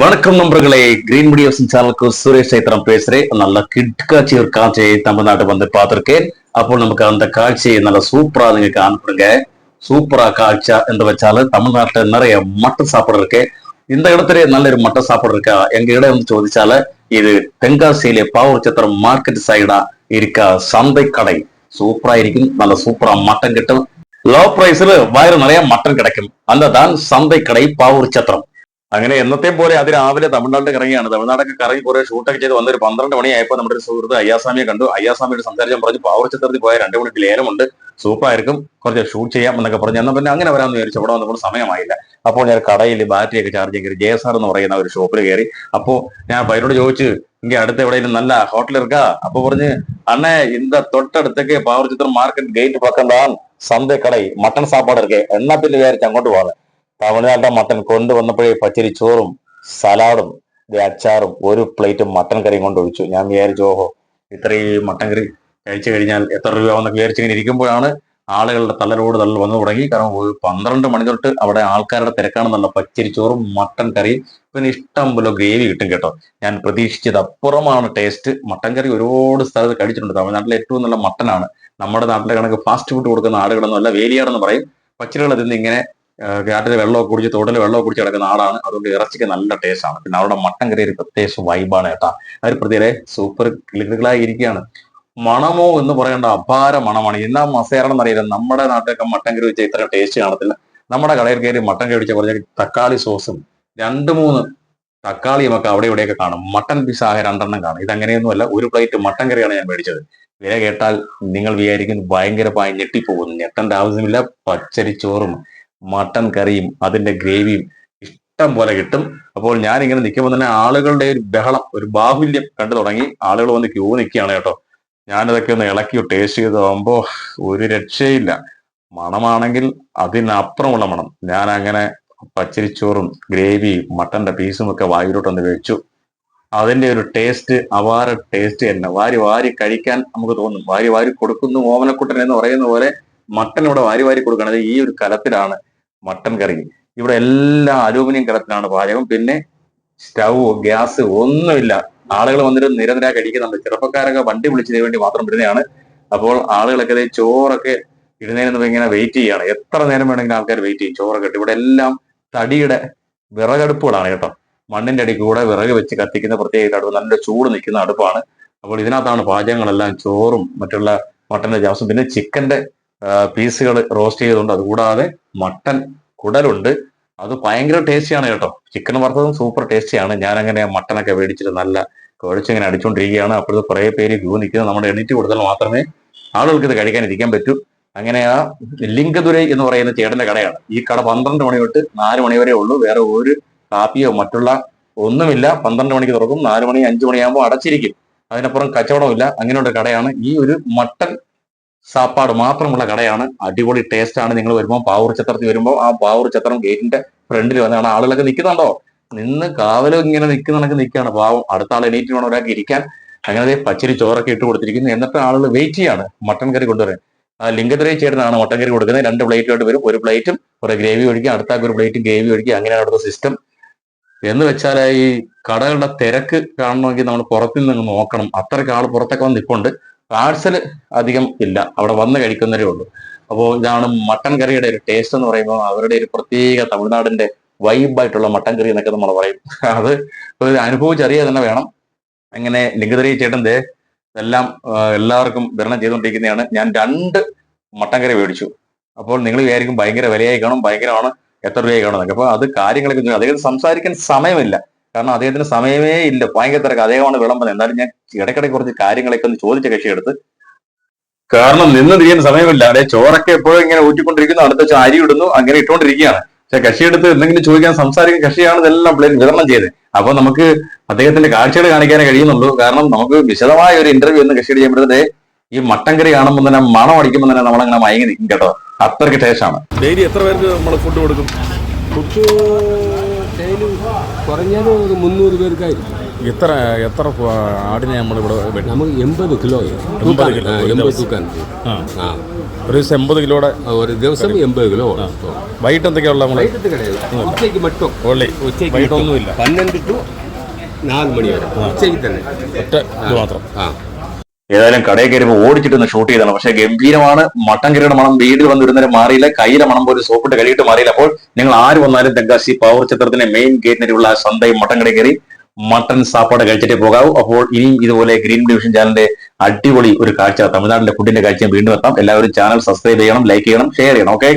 வணக்கம் நண்பர்களே. Green media சேனலுக்கு சுரேஷ் சைத்திரம் பேசுறேன். நல்ல கிட்காட்சி ஒரு காட்சியை தமிழ்நாட்டு வந்து பார்த்திருக்கேன். அப்போ நமக்கு அந்த காட்சியை நல்லா சூப்பரா நீங்க காண்பிடுங்க சூப்பரா காட்சியா என்று வச்சாலும் தமிழ்நாட்டுல நிறைய மட்டன் சாப்பாடு இருக்கு இந்த இடத்துல நல்ல ஒரு மட்டன் சாப்பாடு இருக்கா எங்க இடம் வந்து சோதிச்சால இது தென்காசியிலே பாவச்சத்திரம் மார்க்கெட் சைடா இருக்கா? சந்தை கடை. சூப்பரா இருக்கும். நல்ல சூப்பரா மட்டன் கிட்டும். லோ பிரைஸ்ல வயிறு நிறைய மட்டன் கிடைக்கும். அந்த தான் சந்தை கடை பாவூர் சத்திரம் അങ്ങനെ എന്നത്തെ പോലെ അതിരാവിലെ തമിഴ്നാട്ടിൽ ഇറങ്ങിയാണ്. തമിഴ്നാടൊക്കെ കറങ്ങി കുറെ ഷൂട്ടൊക്കെ ചെയ്ത് വന്നൊരു പന്ത്രണ്ട് മണിയായപ്പോൾ നമ്മുടെ ഒരു സുഹൃത്ത് അയ്യാസ്വാമിയെ കണ്ടു. അയ്യാസ്വാമിയോട് സംസാരിച്ചാൽ പറഞ്ഞു പാവർ ചിത്രത്തിൽ പോയ രണ്ട് മണിക്ക് ലേലമുണ്ട്. സൂപ്പറായിരിക്കും കുറച്ച് ഷൂട്ട് ചെയ്യാം എന്നൊക്കെ പറഞ്ഞു. എന്നാൽ പിന്നെ അങ്ങനെ വരാമെന്ന് വിചാരിച്ചു. അവിടെ വന്നപ്പോൾ സമയമായില്ല. അപ്പോൾ ഞാൻ കടയിൽ ബാറ്ററിയൊക്കെ ചാർജ് ചെയ്ത് ജെ എസ് ആർ എന്ന് പറയുന്ന ഒരു ഷോപ്പിൽ കയറി. അപ്പോൾ ഞാൻ പൈരോട് ചോദിച്ചു ഇങ്ങനെ അടുത്ത് എവിടെയെങ്കിലും നല്ല ഹോട്ടൽ ഇറക്കാ അപ്പൊ പറഞ്ഞ് അണ്ണേ ഇന്ത തൊട്ടടുത്തേക്ക് പാവർ ചിത്രം മാർക്കറ്റ് ഗേറ്റ് പക്കം താൻ സന്ധ്യ കടയിൽ മട്ടൺ സാപ്പാട് ഇറക്കേ എണ്ണത്തിൽ വിചാരിച്ച് അങ്ങോട്ട് പോകാം തമിഴ്നാട്ടിലെ മട്ടൺ കൊണ്ടുവന്നപ്പോഴേ പച്ചരി ചോറും സലാഡും അച്ചാറും ഒരു പ്ലേറ്റ് മട്ടൻ കറിയും കൊണ്ട് ഒഴിച്ചു ഞാൻ വിചാരിച്ചു ഓഹോ ഇത്രയും മട്ടൻ കറി കഴിച്ചു കഴിഞ്ഞാൽ എത്ര രൂപയാവുന്നൊക്കെ വിചാരിച്ചിങ്ങനെ ഇരിക്കുമ്പോഴാണ് ആളുകളുടെ തള്ളലോട് തള്ളൽ വന്നു തുടങ്ങി. കാരണം ഒരു പന്ത്രണ്ട് മണി തൊട്ട് അവിടെ ആൾക്കാരുടെ തിരക്കാണെന്നുള്ള പച്ചരിച്ചോറും മട്ടൺ കറിയും പിന്നെ ഇഷ്ടം പോലെ ഗ്രേവി കിട്ടും കേട്ടോ. ഞാൻ പ്രതീക്ഷിച്ചത് അപ്പുറമാണ് ടേസ്റ്റ് മട്ടൻ കറി ഒരുപാട് സ്ഥലത്ത് കഴിച്ചിട്ടുണ്ട്. തമിഴ്നാട്ടിലെ ഏറ്റവും നല്ല മട്ടനാണ്. നമ്മുടെ നാട്ടിലെ കണക്ക് ഫാസ്റ്റ് ഫുഡ് കൊടുക്കുന്ന ആളുകളൊന്നും അല്ല വേലിയാടെന്ന് പറയും. പച്ചരികൾ അതിന് ഇങ്ങനെ കാട്ടിലെ വെള്ളമൊക്കെ കുടിച്ച് തോട്ടിൽ വെള്ളമൊക്കെ കുടിച്ച് കിടക്കുന്ന ആളാണ്. അതുകൊണ്ട് ഇറച്ചിക്ക് നല്ല ടേസ്റ്റ് ആണ്. പിന്നെ അവരുടെ മട്ടൻ കറി ഒരു പ്രത്യേക വൈബാണ് കേട്ടാ. അവർ പ്രത്യേക സൂപ്പർ ക്ലിക്കുകളായി ഇരിക്കുകയാണ് മണമോ എന്ന് പറയേണ്ട അപാര മണമാണ്. എന്നാ മസേറണം എന്നറിയില്ല നമ്മുടെ നാട്ടിലൊക്കെ മട്ടൻ കറി വെച്ചാൽ ഇത്ര ടേസ്റ്റ് കാണത്തില്ല. നമ്മുടെ കടയിൽ കയറി മട്ടൻ കറി വെച്ചാൽ പറഞ്ഞാൽ തക്കാളി സോസും രണ്ട് മൂന്ന് തക്കാളിയും ഒക്കെ അവിടെ ഇവിടെയൊക്കെ കാണും. മട്ടൻ പിസാഹ രണ്ടെണ്ണം കാണും. ഇതങ്ങനെയൊന്നുമല്ല ഒരു പ്ലേറ്റ് മട്ടൻ കറിയാണ് ഞാൻ മേടിച്ചത്. വില കേട്ടാൽ നിങ്ങൾ വിചാരിക്കുന്നു ഭയങ്കരമായി ഞെട്ടിപ്പോകുന്നു ഞെട്ടേണ്ട ആവശ്യമില്ല. പച്ചരിച്ചോറും മട്ടൻ കറിയും അതിന്റെ ഗ്രേവിയും ഇഷ്ടം പോലെ കിട്ടും. അപ്പോൾ ഞാൻ ഇങ്ങനെ നിൽക്കുമ്പോൾ തന്നെ ആളുകളുടെ ഒരു ബഹളം ഒരു ബാഹുല്യം കണ്ടു തുടങ്ങി. ആളുകൾ വന്ന് ക്യൂ നിൽക്കുകയാണ് കേട്ടോ. ഞാനതൊക്കെ ഒന്ന് ഇളക്കി ടേസ്റ്റ് ചെയ്ത് പോകുമ്പോ ഒരു രക്ഷയില്ല. മണമാണെങ്കിൽ അതിനപ്പുറമുള്ള മണം. ഞാൻ അങ്ങനെ പച്ചരിച്ചോറും ഗ്രേവി മട്ടന്റെ പീസും ഒക്കെ വായിലോട്ടൊന്ന് വെച്ചു അതിന്റെ ഒരു ടേസ്റ്റ് അപാര ടേസ്റ്റ് തന്നെ. വാരി വാരി കഴിക്കാൻ നമുക്ക് തോന്നും. വാരി വാരി കൊടുക്കുന്നു ഓമനക്കുട്ടൻ എന്ന് പറയുന്ന പോലെ മട്ടൻ ഇവിടെ വാരി വാരി കൊടുക്കണത് ഈ ഒരു കലത്തിലാണ്. മട്ടൻ കറി. ഇവിടെ എല്ലാം അലൂമിനിയം കലത്തിലാണ് പാചകം. പിന്നെ സ്റ്റൗ ഗ്യാസ് ഒന്നുമില്ല. ആളുകൾ വന്നിട്ട് നിരന്തര കഴിക്കുന്നുണ്ട്. ചെറുപ്പക്കാരൊക്കെ വണ്ടി വിളിച്ചതിന് വേണ്ടി മാത്രം വരുന്നതാണ് അപ്പോൾ ആളുകളൊക്കെ ചോറൊക്കെ ഇടുന്നതിന് ഇങ്ങനെ വെയിറ്റ് ചെയ്യാണ്. എത്ര നേരം വേണമെങ്കിലും ആൾക്കാർ വെയിറ്റ് ചെയ്യും. ചോറൊക്കെ ഇട്ട്. ഇവിടെ എല്ലാം തടിയുടെ വിറകടുപ്പുകളാണ് കേട്ടോ. മണ്ണിന്റെ അടി കൂടെ വിറക് വെച്ച് കത്തിക്കുന്ന പ്രത്യേക അടുപ്പ് നല്ല ചൂട് നിൽക്കുന്ന അടുപ്പാണ്. അപ്പോൾ ഇതിനകത്താണ് പാചകങ്ങളെല്ലാം ചോറും മറ്റുള്ള മട്ടന്റെ ജാസും പിന്നെ ചിക്കന്റെ പീസുകൾ റോസ്റ്റ് ചെയ്തുണ്ട് അതുകൂടാതെ മട്ടൻ കുടലുണ്ട്. അത് ഭയങ്കര ടേസ്റ്റിയാണ് കേട്ടോ. ചിക്കൻ വറുത്തതും സൂപ്പർ ടേസ്റ്റിയാണ് ഞാൻ അങ്ങനെ മട്ടനൊക്കെ മേടിച്ചിട്ട് നല്ല കുഴച്ചിങ്ങനെ അടിച്ചുകൊണ്ടിരിക്കുകയാണ് അപ്പോഴത്തെ കുറെ പേര് ക്യൂ നിൽക്കുന്നത് നമ്മുടെ എണീറ്റ് കൊടുത്താൽ മാത്രമേ ആളുകൾക്ക് ഇത് കഴിക്കാൻ ഇരിക്കാൻ പറ്റൂ. അങ്ങനെ ആ ലിംഗദുരൈ എന്ന് പറയുന്ന ചേട്ടന്റെ കടയാണ്. ഈ കട പന്ത്രണ്ട് മണി തൊട്ട് നാല് മണി വരെ ഉള്ളൂ. വേറെ ഒരു കാപ്പിയോ മറ്റുള്ള ഒന്നുമില്ല. പന്ത്രണ്ട് മണിക്ക് തുറക്കും. നാല് മണി അഞ്ചു മണിയാകുമ്പോൾ അടച്ചിരിക്കും. അതിനപ്പുറം കച്ചവടമില്ല അങ്ങനെയുള്ള കടയാണ്. ഈ ഒരു മട്ടൻ സാപ്പാട് മാത്രമുള്ള കടയാണ്. അടിപൊളി ടേസ്റ്റ് ആണ്. നിങ്ങൾ വരുമ്പോൾ പാവൂർ ചത്രത്തിൽ വരുമ്പോൾ ആ പാവൂർ ചത്രം ഗേറ്റിന്റെ ഫ്രണ്ടിൽ വന്നാണ് ആളുകളൊക്കെ നിൽക്കുന്നുണ്ടോ നിന്ന് കാവലും ഇങ്ങനെ നിൽക്കുന്ന നിൽക്കുകയാണ് പാവം. അടുത്ത ആൾ എണീറ്റ് വേണം ഒരാൾക്ക് ഇരിക്കാൻ. അങ്ങനെ പച്ചരി ചോറൊക്കെ ഇട്ട് കൊടുത്തിരിക്കുന്നു. എന്നിട്ട് ആളുകൾ വെയിറ്റ് ചെയ്യാണ്. മട്ടൻ കറി കൊണ്ടുവരാൻ. ആ ലിംഗത്തിരേ ചേട്ടനാണ് മട്ടൻ കറി കൊടുക്കുന്നത്. രണ്ട് പ്ലേറ്റുമായിട്ട് വരും. ഒരു പ്ലേറ്റും കുറെ ഗ്രേവി ഒഴിക്കുക. അടുത്താക്ക് ഒരു പ്ലേറ്റും ഗ്രേവി ഒഴിക്കുക. അങ്ങനെയാണ് അവിടുത്തെ സിസ്റ്റം എന്ന് വെച്ചാൽ ഈ കടകളുടെ തിരക്ക് കാണണമെങ്കിൽ നമ്മൾ പുറത്തു നിന്ന് നോക്കണം. അത്രയ്ക്ക് ആൾ പുറത്തൊക്കെ വന്ന് നിൽപ്പുണ്ട് പാഴ്സൽ അധികം ഇല്ല. അവിടെ വന്ന് കഴിക്കുന്നവരേ ഉള്ളൂ. അപ്പോൾ ഇതാണ് മട്ടൻ കറിയുടെ ഒരു ടേസ്റ്റ് എന്ന് പറയുമ്പോൾ അവരുടെ ഒരു പ്രത്യേക തമിഴ്നാടിന്റെ വൈബായിട്ടുള്ള മട്ടൻ കറി എന്നൊക്കെ നമ്മൾ പറയും. അത് ഒരു അനുഭവിച്ചറിയാൻ തന്നെ വേണം. അങ്ങനെ ലിംഗതരി ചേട്ടൻ ദേ എല്ലാം എല്ലാവർക്കും വിതരണം ചെയ്തുകൊണ്ടിരിക്കുന്നതാണ്. ഞാൻ രണ്ട് മട്ടൻ കറി മേടിച്ചു. അപ്പോൾ നിങ്ങൾ വിചാരിക്കും ഭയങ്കര വിലയായി കാണും ഭയങ്കരമാണ് എത്ര രൂപയായി കാണും എന്നൊക്കെ. അപ്പൊ അത് കാര്യങ്ങളൊക്കെ അധികം സംസാരിക്കാൻ സമയമില്ല. കാരണം അദ്ദേഹത്തിന് സമയമേ ഇല്ല. ഭയങ്കര തിരക്ക്. അദ്ദേഹമാണ് വിളമ്പുന്നത്. എന്നാലും ഞാൻ ഇടയ്ക്കിടയ്ക്ക് കുറച്ച് കാര്യങ്ങളൊക്കെ ഒന്ന് ചോദിച്ച കക്ഷിയെടുത്ത് കാരണം നിന്ന് തിരിയാൻ സമയമില്ല. അല്ലെ ചോറൊക്കെ എപ്പോഴും ഇങ്ങനെ ഊറ്റിക്കൊണ്ടിരിക്കുന്നു. അടുത്ത ചാരി അരി ഇടുന്നു. അങ്ങനെ ഇട്ടുകൊണ്ടിരിക്കുകയാണ്. പക്ഷെ കക്ഷിയെടുത്ത് എന്തെങ്കിലും ചോദിക്കാൻ സംസാരിക്കുന്ന കക്ഷിയാണ് ഇതെല്ലാം പ്ലെയിൻ വിതരണം ചെയ്തത്. അപ്പൊ നമുക്ക് അദ്ദേഹത്തിന്റെ കാഴ്ചകൾ കാണിക്കാനേ കഴിയുന്നുള്ളൂ. കാരണം നമുക്ക് വിശദമായ ഒരു ഇന്റർവ്യൂ എന്ന് കക്ഷിയുടെ ചെയ്യുമ്പോഴത്തെ ഈ മട്ടൻ കറി കാണുമ്പോൾ തന്നെ മണം അടിക്കുമ്പോൾ തന്നെ നമ്മളങ്ങനെ മയങ്ങി നിൽക്കും കേട്ടോ. അത്രയ്ക്ക് ടേസ്റ്റ് ആണ്. ഡെയിലി എത്ര പേർക്ക് നമ്മൾ ഫുഡ് കൊടുക്കും? ഫുഡ് ഡെയിലി കുറഞ്ഞത് ഒരു മുന്നൂറ് പേർക്കായിരിക്കും. എത്ര എത്ര ആടിനെ നമ്മളിവിടെ നമുക്ക് എൺപത് കിലോ എൺപത് കിലോ. തൂക്കാൻ. ആ. ഒരു ദിവസം എൺപത് കിലോയുടെ ഒരു ദിവസം എൺപത് കിലോ വൈകിട്ട് എന്തൊക്കെയുള്ള ഉച്ചയ്ക്ക് മട്ടും. ഉച്ചയ്ക്ക് വൈകിട്ടൊന്നുമില്ല. പന്ത്രണ്ട് ടു നാല് മണി വരെ. ഉച്ചയ്ക്ക് തന്നെ. ഒറ്റ മാത്രം. ആ. ഏതായാലും കടയിൽ കയറിയപ്പോൾ ഓടിച്ചിട്ടൊന്ന് ഷൂട്ട് ചെയ്തതാണ്. പക്ഷെ ഗംഭീരമാണ്. മട്ടൻ കറിയുടെ മണം വീട്ടിൽ വന്ന് ഇടുന്നതിന് മാറിയില്ല. കയ്യിലെ മണം പോലും സോപ്പിട്ട് കഴുകിയിട്ട് മാറിയില്ല. അപ്പോൾ നിങ്ങൾ ആര് വന്നാലും തെങ്കാശി പവർ ചിത്രത്തിന്റെ മെയിൻ ഗേറ്റിനുള്ള സന്തയും മട്ടൻ കടയിൽ കയറി മട്ടൻ സാപ്പാട് കഴിച്ചിട്ടേ പോകാവൂ. അപ്പോൾ ഇനിയും ഇതുപോലെ ഗ്രീൻ ഡിവിഷൻ ചാനലിന്റെ അടിപൊളി ഒരു കാഴ്ച തമിഴ്നാടിന്റെ ഫുഡിന്റെ കാഴ്ചയും വീണ്ടും എത്താം. എല്ലാവരും ചാനൽ സബ്സ്ക്രൈബ് ചെയ്യണം ലൈക്ക് ചെയ്യണം ഷെയർ ചെയ്യണം. ഓക്കെ